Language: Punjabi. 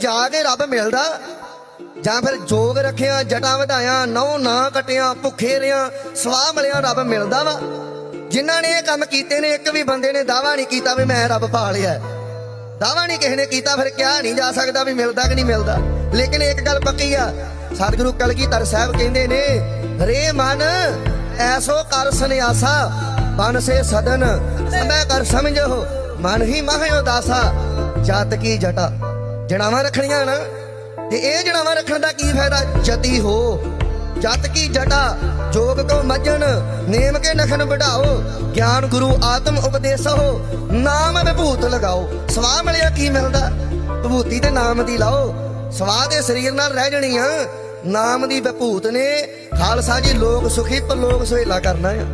ਜਾ ਕੇ ਰੱਬ ਮਿਲਦਾ। ਜਾਂ ਫਿਰ ਜੋਗ ਰੱਖਿਆ, ਜਟਾਂ ਵਧਾਇਆ ਨੌ ਨਾ ਕਟਿਆ, ਭੁੱਖੇ ਰਿਆਂ, ਸਵਾਹ ਮਿਲਿਆ, ਰੱਬ ਮਿਲਦਾ ਵਾ। ਜਿਨ੍ਹਾਂ ਨੇ ਇਹ ਕੰਮ ਕੀਤੇ ਨੇ, ਇੱਕ ਵੀ ਬੰਦੇ ਨੇ ਦਾਵਾ ਨਹੀਂ ਕੀਤਾ ਵੀ ਮੈਂ ਰੱਬ ਪਾ ਲਿਆ ਦਾਵਾ ਨਹੀਂ ਕਿਸੇ ਨੇ ਕੀਤਾ, ਫਿਰ ਕਿਹਾ ਨਹੀਂ ਜਾ ਸਕਦਾ ਵੀ ਮਿਲਦਾ ਕਿ ਨਹੀਂ ਮਿਲਦਾ। ਲੇਕਿਨ ਇੱਕ ਗੱਲ ਪੱਕੀ ਆ, ਸਤਿਗੁਰੂ ਕਲਗੀਧਰ ਸਾਹਿਬ ਕਹਿੰਦੇ ਨੇ, ਰੇ ਮਨ, ਐਸੋ ਕਰ ਸੰਿਆਸਾ ਬਨ ਸੇ ਸਦਨ, ਸਭੈ ਕਰ ਸਮਝੋ, ਮਨ ਹੀ ਮਹਿ ਉਦਾਸਾ ਜਤ ਕੀ ਜਟਾ। ਜਣਾਵਾਂ ਰੱਖਣੀਆਂ ਨਾ ਤੇ ਇਹ ਜਣਾਵਾਂ ਰੱਖਣ ਦਾ ਕੀ ਫਾਇਦਾ? ਜਤੀ ਹੋ। ਜਤ ਕੀ ਜਟਾ, ਜੋਗ ਕੋ ਮਜਨ ਨੇਮ ਕੇ ਨਖਨ ਵਢਾਓ। ਗਿਆਨ ਗੁਰੂ ਆਤਮ ਉਪਦੇਸੋ। ਨਾਮ ਵਿਭੂਤ ਲਗਾਓ। ਸਵਾਹ ਮਿਲਿਆ ਕੀ ਮਿਲਦਾ? ਵਿਭੂਤੀ ਤੇ ਨਾਮ ਦੀ ਲਾਓ। ਸਵਾਹ ਦੇ ਸਰੀਰ ਨਾਲ ਰਹਿ ਜਣੀ ਆ। ਨਾਮ ਦੀ ਵਿਭੂਤ ਨੇ ਖਾਲਸਾ ਜੀ ਲੋਕ ਸੁਖੀ ਪਰ ਲੋਕ ਸੁਹੇਲਾ ਕਰਨਾ ਆ।